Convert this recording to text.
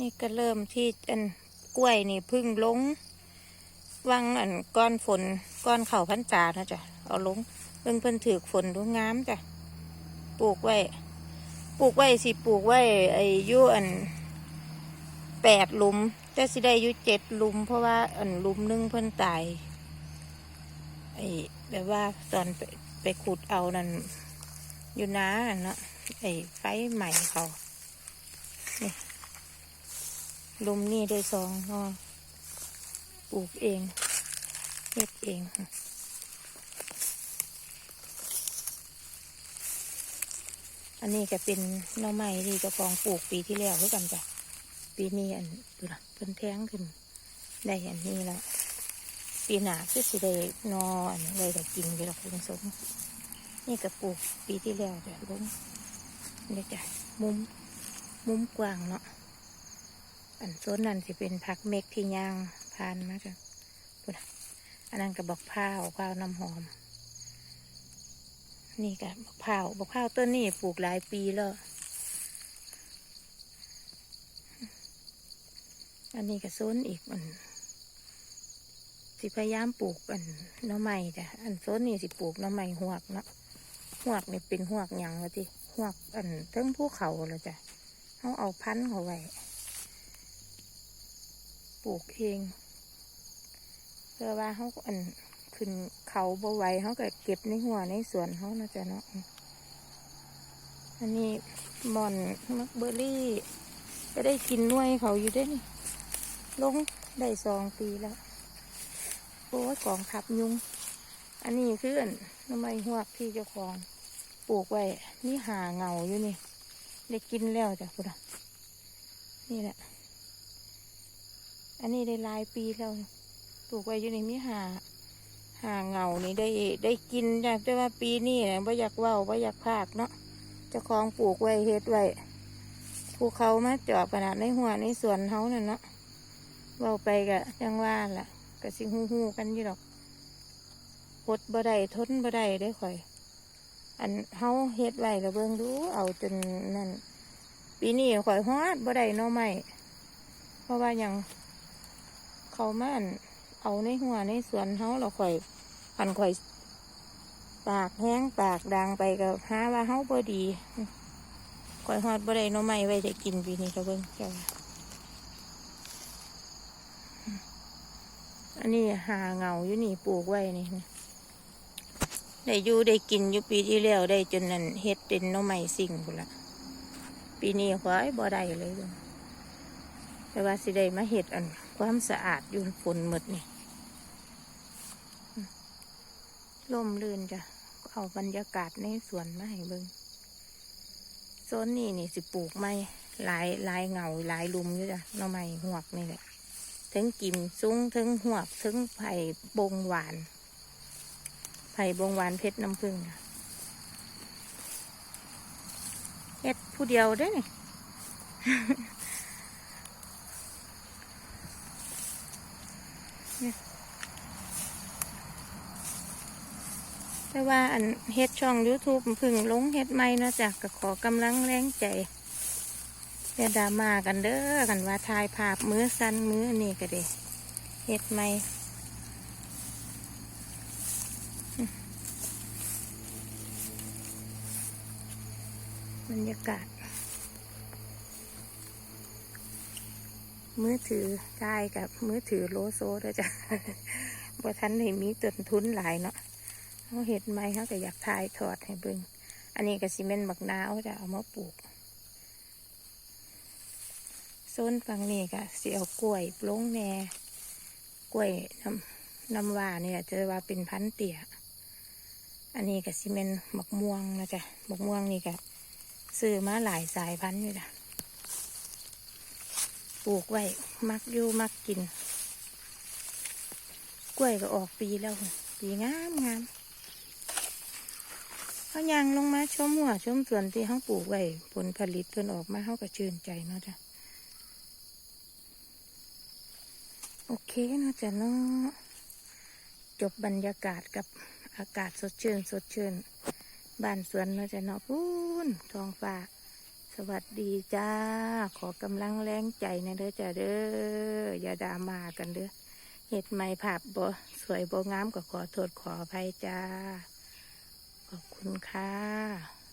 นี่ก็เริ่มที่อันกล้วยนี่พึ่งลงวังอันก้อนฝนก้อนเข่าพันจานะจ๊ะเอาลงเพิ่งเพิ่นถือฝนดูงามจ้ะปลูกไว้ ปลูกไว้สิปลูกไว้ไอ้อยุอันแปดหลุมแต่สิได้อยุเจ็ดหลุม เพราะว่าอันหลุมนึงเพิ่นตายไอ้แบบว่าตอนไปไปขุดเอานั่นอยู่น้าน่ะเนาะไอ้ไฟใหม่เขา ลุมนี่ได้สองก็ปลูกเองเฮ็ดเองอันนี้ก็เป็นน่อไม้ที่กระปองปลูกปีที่แล้วด้วยกันจ้ะปีนี้อันดูนะเพิ่นแท้งขึ้น ได้อันนี้แล้วปีหน้าคือสิได้นออันเลยแต่กินไปหรอกลุงสมนี่ก็ปลูกปีที่แล้วจ้ะลุงนี่จ้ะมุมมุมกว้างเนาะ อันโซนนั้นสิเป็นผักเม็กที่ย่างพานมาจ้ะพุ่นอันนั้นก็บอกพร้าวพร้าวน้ำหอม นี่ก็บอกพร้าวบอกพร้าวต้นนี้ปลูกหลายปีแล้ว อันนี้ก็โซนอีกอันสิพยายามปลูกอันน้อไม้จ้ะอันโซนนี้สิปลูกน้อไม้หวกเนาะหวกนี่เป็นหวกหยังวะที่หวกอันเทิงภูเขาล้วจ้ะเขาเอาพันธุ์เขาไว้ ปลูกเอง เพื่อว่าเขาอันขึ้นเขาบ่ไหวเขาก็เก็บในหัวในสวนเขานะจ๊ะเนาะอันนี้หมอนมักเบอร์รี่ ก็ได้กินนวยเขาอยู่ด้นี่ลงได้สองปีแล้วโอ้ยกองทับยุง อันนี้คืออันทำไมหัวกที่เจ้าของปลูกไว้นี่หาเงาอยู่นี่ ได้กินแล้วจ้ะคุณอะนี่แหละ อันนี้ได้หลายปีแล้วปลูกไว้อยู่ในมิหาหาเงานี่ได้ได้กินจ้ะแต่ว่าปีนี้นะว่อยากเว่าว่อยากพากเนาะเจ้าของปลูกไว้เฮ็ดไว้ภูเขามาจอบขนาดในหัวในสวนเขานั่นเนาะเว่าไปกะจังว่าล่ะกะสิฮู้ฮู้ๆกันอยู่ดอกพดบ่ได้ทนบ่ได้ได้ข่อย อันเฮาเฮ็ดไว้แล้วเบิ่งดูเอาจนนั่นปีนี้ข่อยฮอดบ่ได้หน่อไม้เพราะว่ายัง เขามาอั่นเอาในหัวในสวนเฮาเราข่อยอันข่อยปากแห้งปากดังไปก็หาว่าเฮาบ่ดีข่อยฮอดบ่ได้น่อไม้ไว้ได้กินปีนี้ก็เบิ่งจ้าอันนี้หาเงาอยู่นี่ปลูกไว้นี่ได้อยู่ได้กินอยู่ปีที่แล้วได้จนนั่นเฮ็ดเป็นน่อไม้สิ่งพุ่นละปีนี้ข่อยบ่ได้เลยเบิ่ง แต่ว่าสิได้มาเห็ดอันความสะอาดอยู่ฝนหมดนี่ล่มลื่นจ้ะ เอาบรรยากาศในสวนมาให้เบิงโซนนี้นี่สิปลูกไม้หลายหลายเงาหลายลุมอยู่จ้ะน่อไม้หวกนี่แหละถึงกิ่มซุ้งถึงหวกถึงไผ่บงหวาน ไผ่บงหวานเพชรน้ำผึ้งเฮ็ดผู้เดียวได้ อนี่แต่ว่าอันเฮ็ดช่อง YouTube พึ่งลงเฮ็ดไม่เนาะจ้ะก็ขอกำลังแรงใจอย่าดราม่ากันเด้อกันว่าถ่ายภาพมือสั้นมืออันนี้ก็เด้เฮ็ดไม่บรรยากาศ มือถือได้กับมือถือโลโซด้วยจ้ะบ่ทันได้มีต้นทุนหลายเนาะเขาเห็ดไหมเขาก็อยากถ่ายทอดให้เบิ่งอันนี้ก็ซีเมนต์บักนาวจะเอามาปลูกโซนฝั่งนี้ก็สิเอากล้วยปลงแหน่กล้วยน้ำน้ำว่าเนี่ยจะว่าเป็นพันเตี่ยอันนี้ก็ซีเมนต์บักม่วงนะจ๊ะบักม่วงนี่ก็ซื้อมาหลายสายพันธุ์อยู่จ้ะ ปลูกไว้ มักอยู่มักกิน กล้วยก็ออกปีแล้ว ปีงามงามเขายางลงมาชมหัวชมสวนที่เขาปลูกไว้ผลผลิตเพิ่นออกมาเขาก็ชื่นใจเนาะจ้ะโอเคเนาะจ้ะเนาะจบบรรยากาศกับอากาศสดชื่น สดชื่น บ้านสวนเนาะจ้ะเนาะพูนท้องฟ้า สวัสดีจ้า ขอกำลังแรงใจนะเด้อจ้าเด้อ อย่าดามากันเด้อเห็ดไม่ผับบ่สวยบ่งามก็ขอโทษขออภัยจ้า ขอบคุณค่ะ